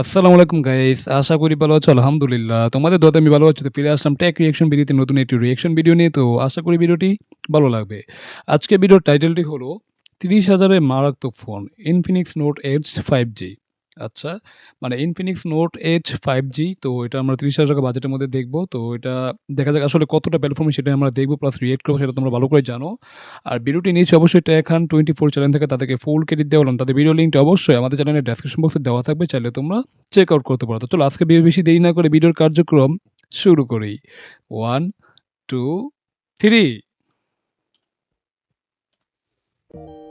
আসসালামু আলাইকুম গাইস আশা করি ভালো আছো, আলহামদুলিল্লাহ। তোমাদের দোয়াতে আমি ভালো আছি, তো ফিরে আসলাম টেক রিয়েকশন ভিডিওতে নতুন একটি রিয়েকশন ভিডিও নিয়ে। তো আশা করি ভিডিওটি ভালো লাগবে। আজকে ভিডিওর টাইটেলটি হলো, তিরিশ হাজারের মারাত্মক phone Infinix Note H five G আচ্ছা মানে Infinix Note H five G তো এটা আমরা তিরিশ হাজার টাকা বাজেটের মধ্যে দেখব। তো এটা দেখা যাক আসলে কতটা প্ল্যাটফর্মে সেটা আমরা দেখব প্লাস রিয়েক্ট করব, সেটা তোমরা ভালো করে জানো। আর ভিডিওটি নিয়েছি অবশ্যই টেকহান টোয়েন্টি ফোর চ্যানেল থেকে, তাদেরকে ফুল ক্রেডিট দেওয়া হলাম তাদের ভিডিও লিঙ্কটা অবশ্যই আমাদের চ্যানেলের ডেসক্রিপশন বক্সে দেওয়া থাকবে, চাইলে তোমরা চেক আউট করতে পারো। তো চলো, আজকে বেশি দেরি না করে ভিডিওর কার্যক্রম শুরু করি। ওয়ান টু থ্রি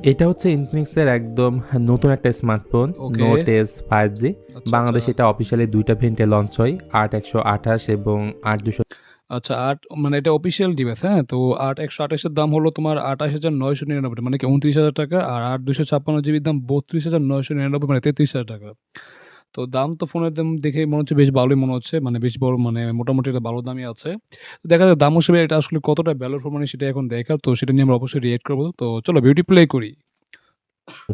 এটা হচ্ছে ইনফিনিক্সের একদম নতুন একটা smartphone. Note S five G বাংলাদেশে এটা অফিসিয়ালি দুইটা ভেন্টে লঞ্চ হয় আট একশো আঠাশ এবং আট দুশো আচ্ছা আট মানে এটা অফিসিয়াল ডিভাইস হ্যাঁ? তো আট একশো আঠাশের দাম হলো তোমার আঠাশ হাজার নয়শো নিরানব্বই মানে কি উনত্রিশ হাজার টাকা? আর আট দুশো ছাপ্পান্ন জিবির দাম বত্রিশ হাজার নয়শো নিরানব্বই মানে তেত্রিশ হাজার টাকা। তো দাম তো ফোনের দাম দেখে মনে হচ্ছে বেশ ভালোই মনে হচ্ছে মানে বেশ বড় মানে মোটামুটি একটা ভালো দামই আছে। দেখা যাক দাম হিসেবে এটা আসলে কতটা ভ্যালুর ফোন মানে সেটা এখন দেখার তো সেটা নিয়ে আমরা অবশ্যই রিয়েক্ট করব। তো চলো বিউটি প্লে করি।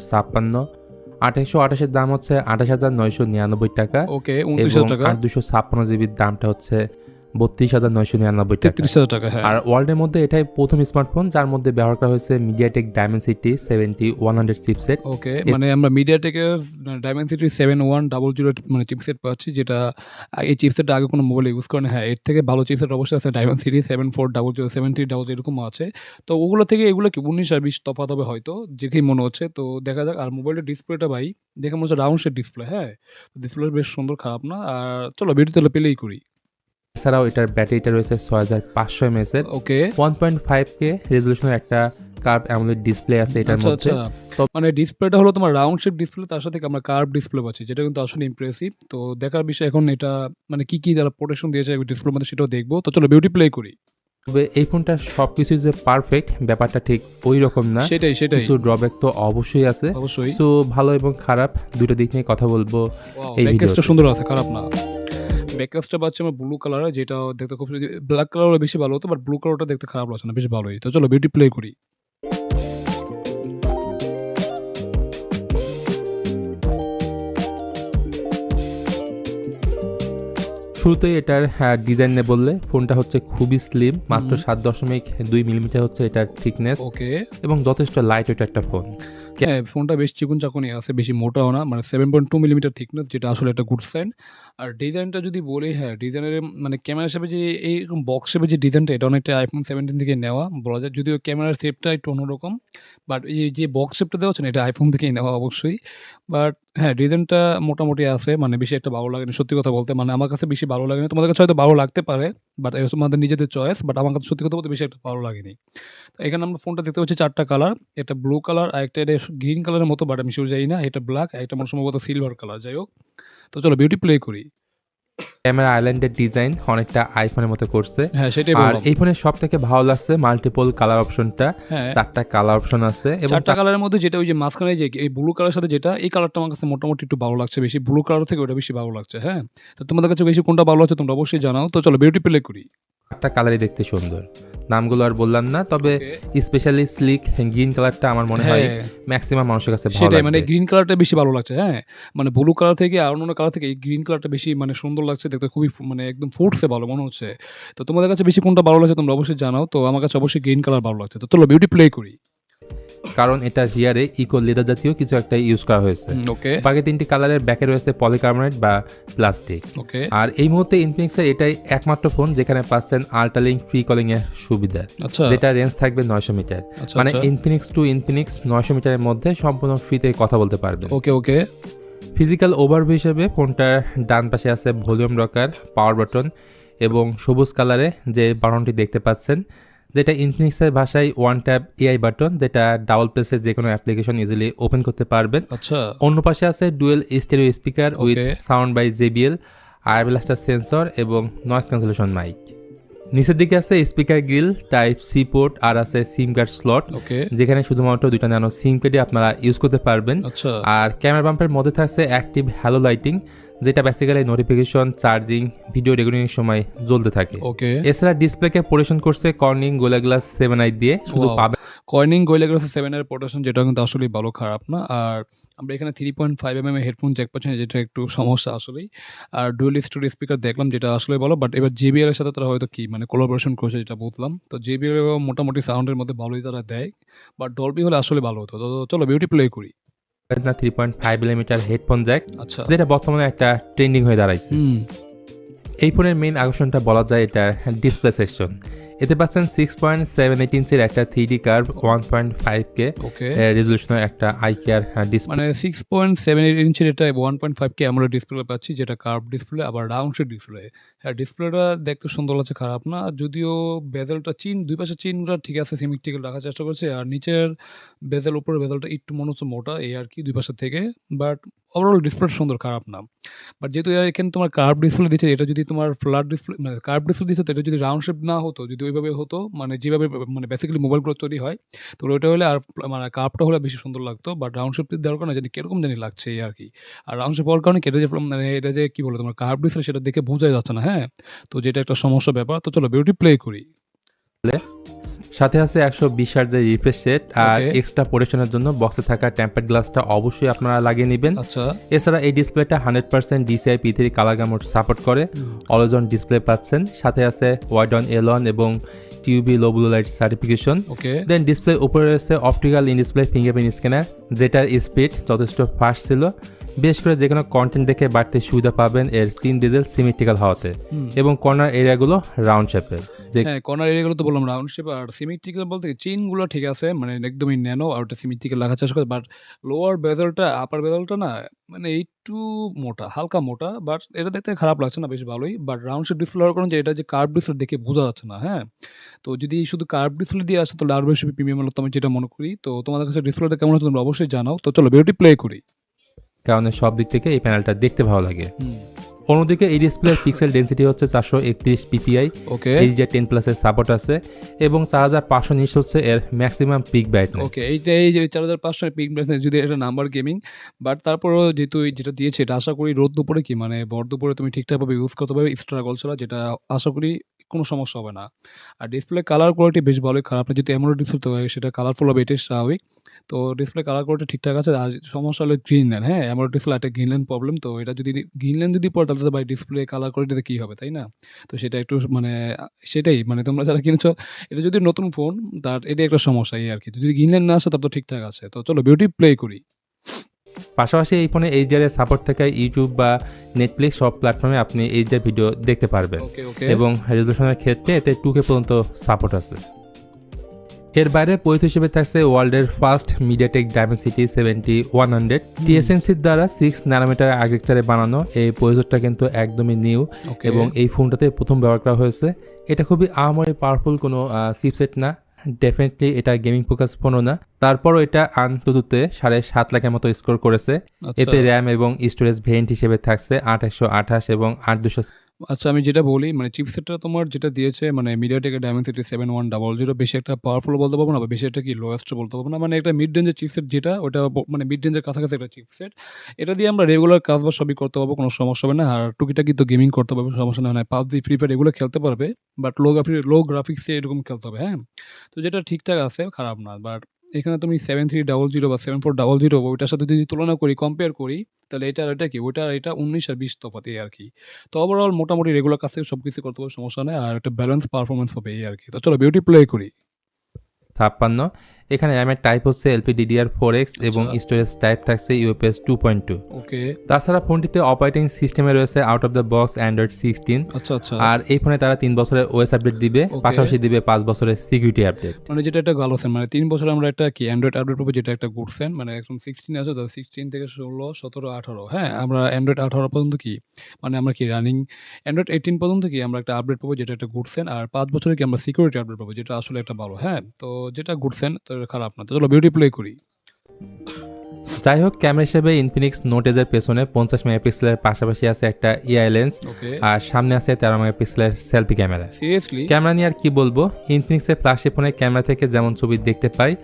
ছাপ্পান্ন আঠাশশো আঠাশের দাম হচ্ছে আঠাশ হাজার নয়শো নিরানব্বই টাকা ওকে উনত্রিশ হাজার টাকা। দুশো ছাপ্পান্ন জিবির দামটা হচ্ছে বত্রিশ হাজার নয়শো নিরানব্বই টাকা। টাকা হ্যাঁ। আর ওয়ার্ল্ডের মধ্যে এটাই প্রথম স্মার্টফোন যার মধ্যে ব্যবহার করা হয়েছে MediaTek Dimensity seventy one hundred chipset okay মানে আমরা মিডিয়াটেকের Dimensity seven one double zero মানে চিপসেট পাচ্ছি যেটা এই চিপসেটটা আগে কোনো মোবাইলে ইউজ করে না হ্যাঁ এর থেকে ভালো চিপসেট অবশ্যই আছে Dimensity seven four double zero seven three double এরকম আছে। তো ওগুলো থেকে এগুলো কি উনিশ আর বিশ তফাৎ হবে হয়তো দেখেই মনে হচ্ছে। তো দেখা যাক আর মোবাইলের ডিসপ্লেটা ভাই দেখে মনে হচ্ছে রাউন্ড শেপ ডিসপ্লে হ্যাঁ। ডিসপ্লে বেশ সুন্দর খারাপ না। আর চলো ভিডিও তাহলে প্লেই করি। এছাড়াও এটার ব্যাটারিটা রয়েছে ছয় হাজার পাঁচশো এমএস এর। Okay one point five K রেজলিউশনের একটা কার্ভ অ্যামোলেড ডিসপ্লে আছে এটার আচ্ছা মধ্যে। আচ্ছা। তো- মানে ডিসপ্লেটা হলো তোমার রাউন্ড শেপ ডিসপ্লে তার সাথে আমরা কার্ভ ডিসপ্লে পাচ্ছি যেটা কিন্তু আসলে ইমপ্রেসিভ তো দেখার বিষয় এখন এটা মানে কি কি তারা প্রোটেকশন দিয়েছে ডিসপ্লের মধ্যে সেটাও দেখব। তো চলো বিউটি প্লে করি। তবে এই ফোনটা সবকিছু যে পারফেক্ট ব্যাপারটা ঠিক ওই রকম না। সেটাই সেটাই। কিছু ড্রব্যাক তো অবশ্যই আছে। অবশ্যই। সো ভালো এবং খারাপ দুটো দিক নিয়ে কথা বলব এই ভিডিওতে। সুন্দর আছে খারাপ না। ব্যাককেসটা পাচ্ছি আমার ব্লু কালার যেটা দেখতে খুব ব্ল্যাক কালার বেশি ভালো হতো বাট ব্লু কালারটা দেখতে খারাপ লাগছে না বেশ ভালোই। তো চলো বিউটি প্লে করি। শুরুতেই এটার ডিজাইন নিয়ে বললে ফোনটা হচ্ছে খুবই স্লিম মাত্র সাত দশমিক দুই মিলিমিটার হচ্ছে এটার থিকনেস এবং যথেষ্ট লাইট ওয়েট একটা ফোন ফোনটা বেশ চিকুন চাকুনি আছে, বেশি মোটাও না মানে seven point two millimetre thickness যেটা আসলে একটা গুড সাইন আর ডিজাইনটা যদি বলি হ্যাঁ ডিজাইনের মানে ক্যামেরা হিসেবে যে এইরকম বক্স হিসেবে যে ডিজাইনটা এটা অনেকটা আইফোন সেভেন্টিন থেকে নেওয়া। বলা যায় যদিও ক্যামেরার শেপটা একটু অন্যরকম বাট এই যে বক্স শেপটা দেওয়া হচ্ছে না, এটা আইফোন থেকেই নেওয়া অবশ্যই। বাট হ্যাঁ ডিজাইনটা মোটামুটি আছে মানে বেশি একটা ভালো লাগেনি, সত্যি কথা বলতে মানে আমার কাছে বেশি ভালো লাগে না তোমাদের কাছে হয়তো ভালো লাগতে পারে বাট এটা তোমাদের নিজেদের চয়েস বাট আমার কাছে সত্যি কথা বলতে বেশি একটা ভালো লাগেনি। তো এখানে আমরা ফোনটা দেখতে পাচ্ছি চারটা কালার এটা ব্লু কালার আর একটা এটা গ্রিন কালারের মতো বাট আমি শিওর যাই না এটা ব্ল্যাক একটা আমার সম্ভবত সিলভার কালার যাই হোক তো চলো বিউটি প্লে করি। ক্যামেরা আইল্যান্ডের ডিজাইন অনেকটা আইফোনের মতো করছে। হ্যাঁ আর এই ফোনের সব থেকে ভালো লাগছে মাল্টিপল কালার অপশনটা চারটা কালার অপশন আছে এবং চারটা কালারের মধ্যে যেটা ওই যে মাঝখানে যে এই ব্লু কালারের সাথে যেটা এই কালারটা আমার কাছে মোটামুটি একটু ভালো লাগছে বেশি। ব্লু কালার থেকে ওটা বেশি ভালো লাগছে হ্যাঁ? তো তোমাদের কাছে বেশি কোনটা ভালো আছে তোমরা অবশ্যই জানাও। তো চলো বিউটি প্লে করি। চারটা কালারই দেখতে সুন্দর। নামগুলো আর বললাম না তবে স্পেশালি স্লিক গ্রিন কালারটা আমার মনে হয় ম্যাক্সিমাম মানুষের কাছে ভালো লাগে মানে গ্রিন কালারটা বেশি ভালো লাগছে হ্যাঁ? মানে ব্লু কালার থেকে আর অন্য কালার থেকে এই গ্রিন কালারটা বেশি মানে সুন্দর লাগছে দেখতে খুবই মানে একদম ফুটছে ভালো মনে হচ্ছে। তো তোমাদের কাছে বেশি কোনটা ভালো লাগছে তোমরা অবশ্যই জানাও তো আমার কাছে অবশ্যই গ্রিন কালার ভালো লাগছে। তো চলো বিউটি প্লে করি। কারণ এটা হিয়ারে ইকো লেদার জাতীয় কিছু একটা ইউজ করা হয়েছে। ওকে বাকি তিনটি কালারের ব্যাকে রয়েছে পলিকার্বনেট বা প্লাস্টিক ওকে আর এই মুহূর্তে ইনফিনিক্সের এটাই একমাত্র ফোন যেখানে পাচ্ছেন আল্ট্রালিঙ্ক ফ্রি কলিং এর সুবিধা। আচ্ছা। যেটা রেঞ্জ থাকবে নয়শো মিটার। আচ্ছা মানে ইনফিনিক্স টু ইনফিনিক্স নয়শো মিটারের মধ্যে সম্পূর্ণ ফ্রিতে কথা বলতে পারবেন। ওকে ওকে ফিজিক্যাল ওভারভিউ হিসেবে ফোনটার ডান পাশে আছে ভলিউম রকার পাওয়ার বাটন এবং সবুজ কালারে যে বাটনটি দেখতে পাচ্ছেন যেটা ইনফিনিক্সের ভাষায় ওয়ান ট্যাব এআই বাটন যেটা ডাবল প্রেসে যে কোনো অ্যাপ্লিকেশন ইজিলি ওপেন করতে পারবেন। আচ্ছা। অন্য পাশে আছে dual stereo speaker with sound by JBL blaster sensor এবং নয়েস ক্যান্সেলেশন মাইক নিচের দিকে আছে speaker grill type C port আর আছে সিম কার্ড স্লট যেখানে শুধুমাত্র দুইটা ন্যানো সিম পেডে আপনারা ইউজ করতে পারবেন। আচ্ছা। আর ক্যামেরা বাম্পের মধ্যে থাকছে অ্যাক্টিভ হ্যালো লাইটিং যেটা basically notification charging video recording এর সময় জ্বলতে থাকে। এছাড়া ডিসপ্লেকে পরিবেশন করছে কর্নিং গোলা গ্লাস সেভেন আই দিয়ে শুধু. পাবে। কয়েনিং গোয়েলে গেছে সেভেন এর প্রোটেকশন যেটা কিন্তু আসলে ভালো খারাপ না। আর আমরা এখানে 3.5 mm এর হেডফোন জ্যাক পাচ্ছি না যেটা একটু সমস্যা আসলেই। আর ডুয়াল স্টুডিও স্পিকার দেখলাম যেটা আসলেই বলো বাট এবার JBL এর সাথে তারা হয়তো কি মানে কোলাবোরেশন করেছে যেটা বুঝলাম। তো এও মোটামুটি সাউন্ডের মধ্যে ভালোই তারা দেয়। বাট ডলবি হলে আসলে ভালো হতো। তো চলো বিউটি প্লে করি। না 3.5 মিলিমিটার হেডফোন জ্যাক আচ্ছা। যেটা বর্তমানে একটা ট্রেন্ডিং হয়ে দাঁড়াইছে। এই ফোনের মেইন আকর্ষণটা বলা যায় এটা ডিসপ্লে সেকশন এতে পাচ্ছেন সিক্স পয়েন্ট সেভেন এইট ইঞ্চের একটা three D curve one point five K. রেজলিউশনের একটা আই কেয়ার ডিসপ্লে মানে 6.78 ইঞ্চির এটা 1.5 কে আমরা ডিসপ্লে পাচ্ছি যেটা কার্ভ ডিসপ্লে আবার রাউন্ড শেপ ডিসপ্লে। হ্যাঁ ডিসপ্লেটা দেখতে সুন্দর লাগছে খারাপ না। যদিও বেজেলটা চিন দুই পাশে চিনটা ঠিক আছে সিমেট্রিক্যাল রাখার চেষ্টা করছে। আর নিচের বেজেল উপরের বেজেলটা একটু মনে হচ্ছে মোটা এই আর কি দুই পাশের থেকে। বাট ওভারঅল ডিসপ্লেটা সুন্দর খারাপ না। বাট যেহেতু এখানে তোমার কার্ভ ডিসপ্লে দিচ্ছে এটা যদি তোমার ফ্ল্যাট ডিসপ্লে মানে কার্ভ ডিসপ্লে দিচ্ছে তো এটা যদি রাউন্ড শেপ না হতো যদি ওইভাবে হতো মানে যেভাবে মানে বেসিক্যালি মোবাইলগুলো তৈরি হয় তো ওইটা হলে আর মানে কাপটা হলে বেশি সুন্দর লাগতো। বা রাউন্ড শেপ দেওয়ার কারণে জানি কীরকম জানি লাগছে এই আরকি। আর রাউন্ড শেপ হওয়ার কারণে এটা যে মানে এটা যে কি বলে তোমার কার্ভ ডিসপ্লে সেটা দেখে বোঝাই যাচ্ছে না, হ্যাঁ? তো যেটা একটা সমস্যা ব্যাপার। তো চলো বিউটি প্লে করি। সাথে আছে একশো বিশ হার্জের রিফ্রেশ সেট আর এক্সট্রা প্রোটেকশনের জন্য বক্সে থাকা টেম্পার্ড গ্লাসটা অবশ্যই আপনারা লাগিয়ে নেবেন। আচ্ছা। এছাড়া এই ডিসপ্লেটা hundred percent DCI P three colour support করে। অলওয়েজ অন ডিসপ্লে পাচ্ছেন। সাথে আছে ওয়াইড অন এল এবং TUV low blue light certification then display উপরে রয়েছে optical in display fingerprint scanner যেটার স্পিড যথেষ্ট ফাস্ট ছিল। বিশেষ করে যে কোনো কন্টেন্ট দেখে বাড়তে সুবিধা পাবেন এর সিন ডিজেল সিমেট্রিক্যাল হওয়াতে। এবং কর্নার এরিয়াগুলো রাউন্ড শেপের যে কর্নার এরিয়াগুলো তো বললাম রাউন্ড শেপ আর সিমেট্রিক্যাল বলতে চেইনগুলো ঠিক আছে মানে একদমই ন্যানো আর ওটা সিমেট্রিক্যাল রাখার চেষ্টা করে বাট লোয়ার বেজেলটা আপার বেজেলটা না মানে একটু মোটা হালকা মোটা বাট এটা দেখতে খারাপ লাগছে না বেশ ভালোই বাট রাউন্ড শেপ ডিসপ্লে হওয়ার কারণে যে এটা যে কার্ভ ডিসপ্লে দেখে বোঝা যাচ্ছে না হ্যাঁ? তো যদি শুধু কার্ভ ডিসপ্লে দিয়ে আসে তাহলে আরও বেশি প্রিমিয়াম হলো আমি যেটা মনে করি তো তোমাদের কাছে ডিসপ্লেটা কেমন হচ্ছে তোমরা অবশ্যই জানাও তো চলো বিউটি প্লে করি। কারণে সব দিক থেকে এই প্যানেলটা দেখতে ভালো লাগে। অন্যদিকে এই ডিসপ্লের পিক্সেল ডেন্সিটি হচ্ছে চারশো একত্রিশ পিপিআই ওকে। এইচডিআর টেন প্লাসের সাপোর্ট আছে এবং চার হাজার পাঁচশো নিশ হচ্ছে এর ম্যাক্সিমাম পিক ব্রাইটনেস ওকে এইটা এই যে চার হাজার পাঁচশো পিক ব্রাইটনেস যদি এটা নাম্বার গেমিং বাট তারপরেও যেহেতু যেটা দিয়েছে এটা আশা করি রোদ দুপুরে কি মানে ভর দুপুরে তুমি ঠিকঠাকভাবে ইউজ করতে পারবে স্ট্রাগল ছাড়া যেটা আশা করি কোনো সমস্যা হবে না। আর ডিসপ্লে কালার কোয়ালিটি বেশ ভালোই খারাপ না যেহেতু এমন ডিসপ্লে সেটা কালারফুল হবে এটাই স্বাভাবিক। তো ডিসপ্লে কালার কোয়ালিটি ঠিকঠাক আছে আর সমস্যা হলো গ্রিন ল্যান্ড হ্যাঁ? এমন ডিসপ্লে একটা গ্রিন ল্যান্ড প্রবলেম তো এটা যদি গ্রিন ল্যান্ড যদি পড়ে তাহলে তো ভাই ডিসপ্লে কালার কোয়ালিটিতে কী হবে তাই না? তো সেটা একটু মানে সেটাই মানে তোমরা যারা কিনেছো এটা যদি নতুন ফোন তার এটাই একটা সমস্যা এই আর কি যদি গ্রিনল্যান্ড না আসে তার তো ঠিকঠাক আছে। তো চলো বিউটি প্লে করি। পাশাপাশি এই ফোনে এইচডিআর এর সাপোর্ট থেকে ইউটিউব বা নেটফ্লিক্স সব প্ল্যাটফর্মে আপনি এইচডিআর ভিডিও দেখতে পারবেন। এবং রেজলিউশনের ক্ষেত্রে এতে টু কে পর্যন্ত সাপোর্ট আছে। এর বাইরে পরিচিত হিসেবে থাকছে ওয়ার্ল্ডের first MediaTek Dimensity seventy one hundred টিএসএমসির দ্বারা সিক্স ন্যানোমিটার আর্কিটেকচারে বানানো। এই প্রয়োজনটা কিন্তু একদমই নিউ এবং এই ফোনটাতে প্রথম ব্যবহার করা হয়েছে। এটা খুবই আহামরি পাওয়ারফুল কোনো চিপসেট না। ডেফিনেটলি এটা গেমিং ফোকাস ফোনও না। তারপরও এটা আনতুতুতে সাড়ে সাত লাখের মতো স্কোর করেছে। আচ্ছা। এতে র্যাম এবং স্টোরেজ ভেন্ট হিসেবে থাকছে আঠাশশো আঠাশ এবং আট দুশো আচ্ছা আমি যেটা বলি মানে চিপসেটটা তোমার যেটা দিয়েছে মানে মিডিয়াটেকের Dimensity seven one double zero বেশি একটা পাওয়ারফুল বলতে পারব না, বা বেশি একটা কি লোয়েস্ট বলতে পারব না মানে একটা মিড রেঞ্জের চিপসেট যেটা, ওটা মানে মিড রেঞ্জের কাছাকাছি একটা চিপসেট এটা দিয়ে আমরা রেগুলার কাজ বা সবই করতে পারব, কোনো সমস্যা হবে না, আর টুকিটাকি তো গেমিং করতে পারবে, সমস্যা না হয় পাবজি ফ্রি ফায়ার এগুলো খেলতে পারবে বাট লো গ্রাফিক লো গ্রাফিক্সে এরকম খেলতে হবে হ্যাঁ? তো যেটা ঠিকঠাক আছে, খারাপ না বাট এখানে তুমি সেভেন থ্রি ডাবল জিরো বা সেভেন ফোর ডাবল জিরো ওইটার সাথে যদি তুলনা করি কম্পেয়ার করি, তাহলে এটা এটা কি? ওইটা এটা উনিশ আর বিশ তফাতে এই আর কি। তো ওভারঅল মোটামুটি রেগুলার কাজ থেকে সব কিছু করতে পারবে সমস্যা নেই আর একটা ব্যালেন্স পারফরমেন্স হবে এই আর কি। তো চলো বিউটি প্লে করি। ছাপ্পান্ন। এখানে র্যামের টাইপ হচ্ছে এলপি ডিডিআর ফোর এক্স এবং। স্টোরেজ টাইপ থাকছে UFS two point two okay তাছাড়া ফোনটিতে অপারেটিং সিস্টেমে রয়েছে out of the box Android sixteen আচ্ছা আচ্ছা। আর এই ফোনে তারা তিন বছরের ওএস আপডেট দিবে পাশাপাশি দিবে পাঁচ বছরের সিকিউরিটি আপডেট মানে যেটা একটা ভালো সেন মানে তিন বছর আমরা একটা কি অ্যান্ড্রয়েড আপডেট পাবো যেটা একটা গুড সেন মানে এখন সিক্সটিন আছে তো সিক্সটিন থেকে ষোলো সতেরো আঠারো। হ্যাঁ আমরা অ্যান্ড্রয়েড আঠারো পর্যন্ত কি মানে আমরা কি রানিং অ্যান্ড্রয়েড এইটিন পর্যন্ত কি আমরা একটা আপডেট পাবো যেটা একটা গুড সেন আর পাঁচ বছরে কি আমরা সিকিউরিটি আপডেট পাবো যেটা আসলে একটা ভালো। হ্যাঁ তো যেটা গুড সেন তো খারাপ না তো চলো বিউটি প্লে করি। যাই হোক ক্যামেরা হিসেবে ইনফিনিক্স নোট এজের পেছনে পঞ্চাশ মেগাপিক্সেলের পাশাপাশি আছে একটা ইআই লেন্স আর সামনে আছে তেরো মেগাপিক্সেলের সেলফি ক্যামেরা ক্যামেরা নিয়ে আর কি বলব? ইনফিনিক্সের ফ্ল্যাগশিপ ফোনের ক্যামেরা থেকে যেমন ছবি দেখতে পাই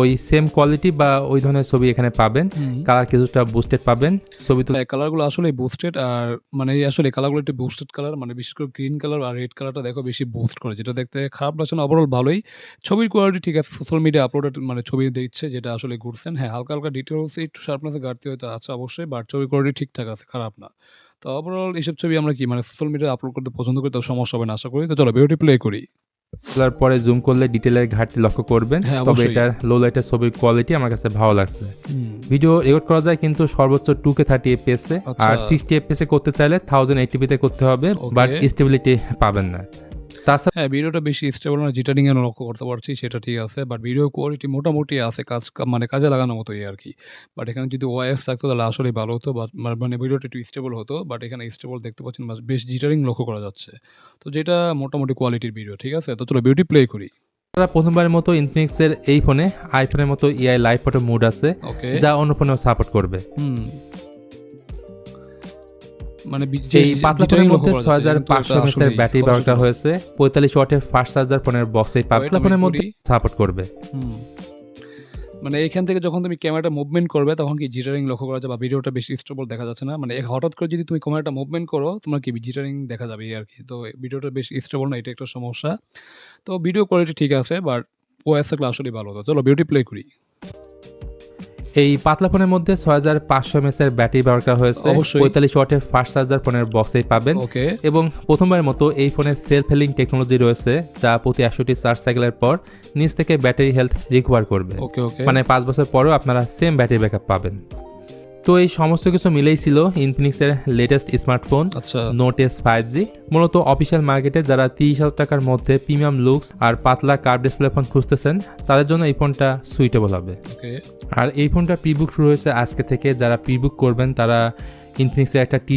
ওই সেম কোয়ালিটি বা ওই ধরনের ছবি এখানে পাবেন। কালার কিছুটা বুস্টেড পাবেন। ছবি তো কালারগুলো আসলে বুস্টেড আর মানে এই আসলে কালারগুলো একটু বুস্টেড কালার মানে বিশেষ করে গ্রিন কালার আর রেড কালারটা দেখো বেশি বুস্ট করে। যেটা দেখতে খারাপ লাগছে না ওভারঅল ভালোই। ছবির কোয়ালিটি ঠিক আছে সোশ্যাল মিডিয়া আপলোডেড মানে ছবি দিচ্ছে যেটা আসলে ঘুরছেন হ্যাঁ হালকা হালকা ডিটেলস একটু শার্পনেসে ঘাটতি হয়তো আছে অবশ্যই বাট ছবির কোয়ালিটি ঠিকঠাক আছে খারাপ না। তো ওভারঅল এইসব ছবি আমরা কি মানে সোশ্যাল মিডিয়া আপলোড করতে পছন্দ করি তো সমস্যা হবে না আশা করি। তো চলো ভিডিওটি প্লে করি। তোলার পরে জুম করলে ডিটেলের ঘাটতি লক্ষ্য করবেন। হ্যাঁ, তবে। এটার লো লাইটের ছবির কোয়ালিটি আমার কাছে ভালো লাগছে। ভিডিও রেকর্ড করা যায় কিন্তু সর্বোচ্চ টু কে থার্টি এফপিএসে এ। আর সিক্সটি এ করতে চাইলে থাউজেন্ড এইটিপিতে করতে হবে বাট স্টেবিলিটি পাবেন না। তাছাড়া হ্যাঁ ভিডিওটা বেশি স্টেবল না জিটারিং এ লক্ষ্য করতে পারছি সেটা ঠিক আছে। বাট ভিডিও কোয়ালিটি মোটামুটি আছে কাজ মানে কাজে লাগানোর মতোই আর কি। বাট এখানে যদি ওয়াইএস থাকতো তাহলে আসলেই ভালো হতো। বাট মানে ভিডিওটা একটু স্টেবল হতো বাট এখানে স্টেবল দেখতে পাচ্ছেন বেশ জিটারিং লক্ষ্য করা যাচ্ছে। তো যেটা মোটামুটি কোয়ালিটির ভিডিও ঠিক আছে? তো চলো বিউটি প্লে করি। তারা প্রথমবারের মতো ইনফিনিক্সের এই ফোনে আইফোনের মতো ইআই লাইভ ফটো মুড আছে যা অন্য ফোনেও সাপোর্ট করবে। হুম। মানে এই পাতলা ফোনের মধ্যে ছয় হাজার পাঁচশো ব্যাটারি ব্যবহার করে। হয়েছে পঁয়তাল্লিশ ওয়াটের ফাস্ট চার্জার ফোনের পাতলা ফোনের মধ্যে সাপোর্ট করবে। মানে এখান থেকে যখন তুমি ক্যামেরাটা মুভমেন্ট করবে তখন কি জিটারিং লক্ষ্য করা যাবে বা ভিডিওটা বেশি স্টেবল দেখা যাচ্ছে না? মানে হঠাৎ করে যদি তুমি ক্যামেরাটা মুভমেন্ট করো তোমার কি জিটারিং দেখা যাবে আর কি? তো ভিডিওটা বেশ স্টেবল না এটা একটা সমস্যা। তো ভিডিও কোয়ালিটি ঠিক আছে বাট ও এস থাকলে আসলে ভালো। হতো চলো বিউটি প্লে করি। এই পাতলা ফোনের মধ্যে ছয় হাজার পাঁচশো এমএস এর ব্যাটারি ব্যবহার করা হয়েছে। পঁয়তাল্লিশ ওয়াটের ফাস্ট চার্জার ফোনের বক্সেই পাবেন। এবং প্রথমবারের মতো এই ফোনের সেলফ হেলিং টেকনোলজি রয়েছে যা প্রতি একশোটি চার্জ সাইকেলের পর নিচ থেকে ব্যাটারি হেলথ রিকভার করবে। মানে পাঁচ বছর পরেও আপনারা সেম ব্যাটারি ব্যাকআপ পাবেন। তো এই সমস্ত কিছু মিলেই ছিল ইনফিনিক্সের latest smartphone Note S five G মূলত অফিসিয়াল মার্কেটে যারা তিরিশ হাজার টাকার মধ্যে প্রিমিয়াম লুকস আর পাতলা কার্ভ ডিসপ্লে ফোন খুঁজতেছেন তাদের জন্য এই ফোনটা সুইটেবল হবে। আর এই ফোনটা প্রিবুক শুরু হয়েছে আজকে থেকে। যারা প্রিবুক করবেন তারা ইনফিনিক্সের একটা টি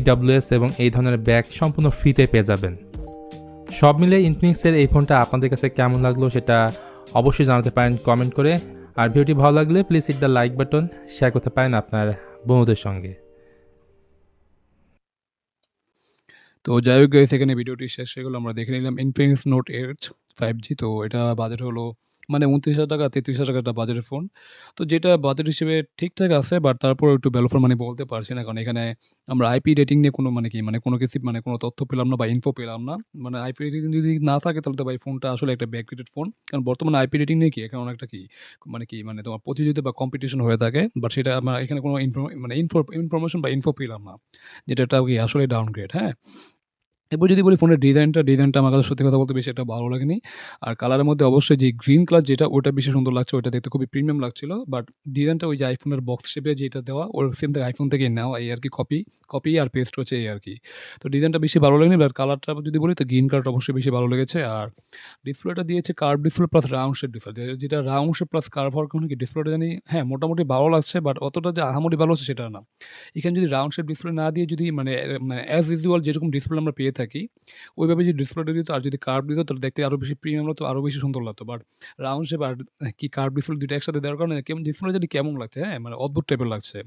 এবং এই ধরনের ব্যাগ সম্পূর্ণ ফ্রিতে পেয়ে যাবেন। সব মিলে ইনফিনিক্সের এই ফোনটা আপনাদের কাছে কেমন লাগল সেটা অবশ্যই জানাতে পারেন কমেন্ট করে। আর ভিডিওটি ভালো লাগলে please hit the like button share করতে পারেন আপনার বন্ধুদের সঙ্গে। তো যাই হোক এখানে ভিডিওটি শেষ হয়ে গেলো। আমরা দেখে নিলাম Infinix Note eight five G তো এটা বাজেট হলো মানে উনত্রিশ হাজার টাকা, তেত্রিশ হাজার টাকা একটা বাজেটের ফোন তো যেটা বাজেট হিসেবে ঠিকঠাক আছে বাট তারপর একটু ভ্যালু ফোন মানে বলতে পারছি না, কারণ এখানে আমরা আইপি রেটিং নিয়ে কোনো মানে কি মানে কোনো কিছু মানে কোনো তথ্য পেলাম না বা ইনফো পেলাম না। মানে আইপি রেটিং যদি না থাকে, তাহলে তো ভাই ফোনটা আসলে একটা ব্যাকগ্রেডেড ফোন কারণ বর্তমানে আইপি রেটিং নিয়ে কি, এখানে অনেকটা কি মানে কি মানে তোমার প্রতিযোগিতা বা কম্পিটিশন হয়ে থাকে বাট সেটা আমার এখানে কোনো মানে ইনফো ইনফরমেশন বা ইনফো পেলাম না, যেটা একটা কি আসলে ডাউনগ্রেড হ্যাঁ? এরপর যদি বলি ফোনের ডিজাইনটা ডিজাইনটা আমার কাছে সত্যি কথা বলতে বেশি একটা ভালো লাগেনি। আর কালারের মধ্যে অবশ্যই যে গ্রিন কালার যেটা, ওটা বেশি সুন্দর লাগছে, ওটা দেখতে খুবই প্রিমিয়াম লাগছিল। বাট ডিজাইনটা ওই যে আইফোনের বক্স শেপে যেটা দেওয়া, ওর সেম থেকে আইফোন থেকে নেওয়া, এই আর কি কপি কপি আর পেস্ট হচ্ছে এই আর কি। তো ডিজাইনটা বেশি ভালো লাগেনি বাট কালারটা যদি বলি, তো গ্রিন কালারটা অবশ্যই বেশি ভালো লেগেছে। আর ডিসপ্লেটা দিয়েছে curve display plus round shape display যেটা রাউন্ড শেপ প্লাস কার্ভ হওয়ার কারণে কি ডিসপ্লেটা জানি হ্যাঁ মোটামুটি ভালো লাগছে বাট অতটা যে আহামরি ভালো হচ্ছে সেটা না। এখানে যদি রাউন্ড শেপ ডিসপ্লে না দিয়ে যদি মানে অ্যাজ ইউজুয়াল যেরকম ডিসপ্লে আমরা পেয়ে থাকি, ওইভাবে যদি ডিসপ্লেটা দিত আর যদি কার্ভ দিত, তাহলে দেখতে আরও বেশি প্রিমিয়াম লাগতো আরও বেশি সুন্দর লাগতো। বাট রাউন্ড শেপ আর কি কার্ভ ডিসপ্লে দুটো একসাথে দেওয়ার কারণে কেমন ডিসপ্লে যদি কেমন লাগছে হ্যাঁ মানে অদ্ভুত টাইপের লাগছে।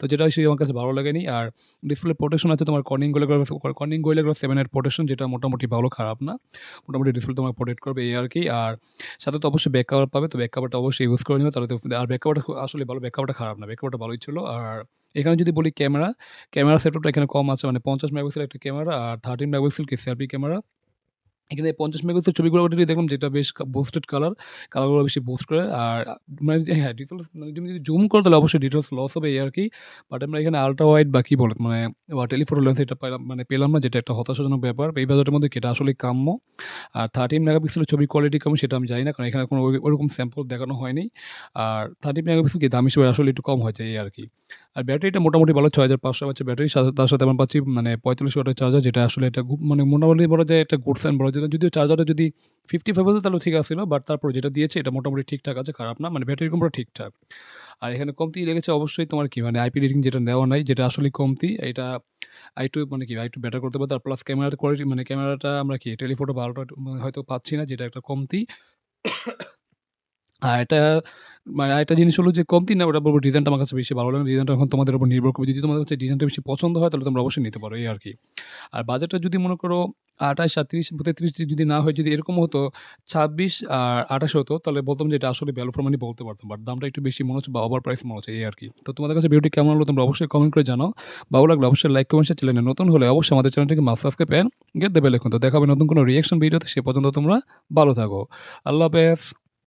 তো যেটা সেই আমার কাছে ভালো লাগেনি। আর ডিসপ্লে প্রোটেকশন আছে তোমার কর্নিং গোয়েলেগ্রাফ কর্নিং গোয়েলেগ্রাফ সেভেনের প্রোটেকশন যেটা মোটামুটি ভালো, খারাপ না। মোটামুটি ডিসপ্লে তোমার প্রোটেক্ট করবে এই আর কি আর সাথে তো অবশ্যই ব্যাক কভার পাবে, তো ব্যাক কভারটা অবশ্যই ইউজ করে নেবে। তাহলে আর ব্যাক কভারটা আসলে ভালো ব্যাক কভারটা খারাপ না ব্যাক কভারটা ভালোই ছিল। আর এখানে যদি বলি ক্যামেরা ক্যামেরা সেটআপটা এখানে কম আছে মানে পঞ্চাশ মেগাপিক্সেল একটা ক্যামেরা আর থার্টিন মেগাপিক্সেল কি সেলফি ক্যামেরা। এখানে পঞ্চাশ মেগাপিক্সেল ছবিগুলো ওটা দেখলাম, যেটা বেশ বুস্টেড কালার কালারগুলো বেশি বুস্ট করে, আর মানে হ্যাঁ ডিটেলস মানে তুমি যদি জুম করো, তাহলে অবশ্যই ডিটেলস লস হবে এই আর কি। বাট আমরা এখানে আলট্রা ওয়াইড বা কি বলে মানে টেলিফোটো লেন্স এটা পেলাম মানে পেলাম না, যেটা একটা হতাশাজনক ব্যাপার। এই বাজারের মধ্যে এটা আসলে কাম্য। আর থার্টিন মেগাপিক্সেলের ছবি কোয়ালিটি কেমন সেটা আমি জানি না, কারণ এখানে কোনো ওরকম স্যাম্পল দেখানো হয়নি। আর থার্টিন মেগাপিক্সেল কি দাম হিসেবে আসলে একটু কম হয়েছে এই আর কি। আর ব্যাটারিটা মোটামুটি ভালো, ছয় হাজার পাঁচশো আছে ব্যাটারি। তার সাথে আমরা পাচ্ছি মানে পঁয়তাল্লিশ ওয়াটের চার্জার যেটা আসলে এটা খুব মানে মোটামুটি বলা যায় একটা গুডস অ্যান্ড বলা যায়। যদিও চার্জারটা যদি ফিফটি ফাইভ হতো তাহলে ঠিক আছিল বাট তারপর যেটা দিয়েছে, এটা মোটামুটি ঠিকঠাক আছে, খারাপ না মানে ব্যাটারি কমটা ঠিকঠাক। আর এখানে কমতি লেগেছে অবশ্যই তোমার কি মানে আইপি রেটিং যেটা নেওয়া নাই, যেটা আসলে কমতি, এটা আই টু মানে কি আই টু বেটার করতে পারতো আর প্লাস ক্যামেরার কোয়ালিটি মানে ক্যামেরাটা আমরা কি টেলিফোটো ভালোটা হয়তো পাচ্ছি না, যেটা একটা কমতি। আর এটা মানে একটা জিনিস হলো যে কমতি না ওটা বলব ডিজাইনটা আমার কাছে বেশি ভালো লাগে ডিজাইনটা এখন তোমাদের উপর নির্ভর করবে যদি তোমাদের কাছে ডিজাইনটা বেশি পছন্দ হয়, তাহলে তোমরা অবশ্যই নিতে পারো, এই আর কি আর বাজেটটা যদি মনে করো আঠাশ সাতত্রিশ তেত্রিশ যদি না হয়, যদি এরকম হতো, ছাব্বিশ আর আঠাশ হতো, তাহলে বলতাম যে এটা আসলে ভ্যালু ফর মানি বলতে পারতাম। বাট দামটা একটু বেশি মনে হচ্ছে বা ওভার প্রাইস মনে হচ্ছে, এই আর কি তো তোমাদের কাছে ভিডিওটি কেমন হলো তোমরা অবশ্যই কমেন্ট করে জানাও। ভালো লাগলে অবশ্যই লাইক কমেন্ট চ্যানেলে নতুন হলে অবশ্যই আমাদের চ্যানেলটিকে মাস সাবস্ক্রাইব গেট দেবে লেখুন তো দেখাবে নতুন কোনো রিয়াকশন ভিডিওতে সে পর্যন্ত তোমরা ভালো থাকো। আল্লাহ হাফেজ।